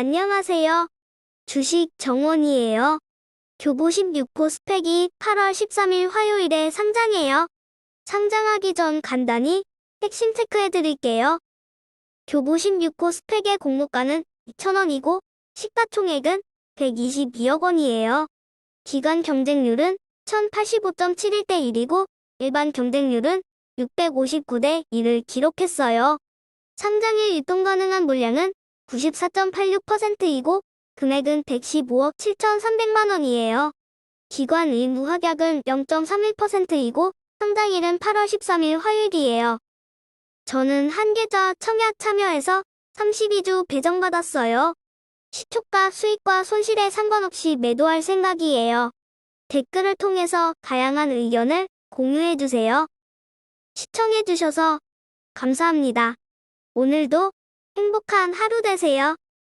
안녕하세요. 주식 정원이에요. 교보심 6호 스펙이 8월 13일 화요일에 상장해요. 상장하기 전 간단히 핵심 체크해 드릴게요. 교보심 6호 스펙의 공모가는 2,000원이고 시가총액은 122억 원이에요. 기간 경쟁률은 1085.71대 1이고 일반 경쟁률은 659대 1을 기록했어요. 상장일 유통 가능한 물량은 94.86%이고 금액은 115억 7,300만 원이에요. 기관 의무 확약은 0.31%이고 상장일은 8월 13일 화요일이에요. 저는 한 계좌 청약 참여해서 32주 배정받았어요. 시초가 수익과 손실에 상관없이 매도할 생각이에요. 댓글을 통해서 다양한 의견을 공유해주세요. 시청해주셔서 감사합니다. 오늘도 행복한 하루 되세요.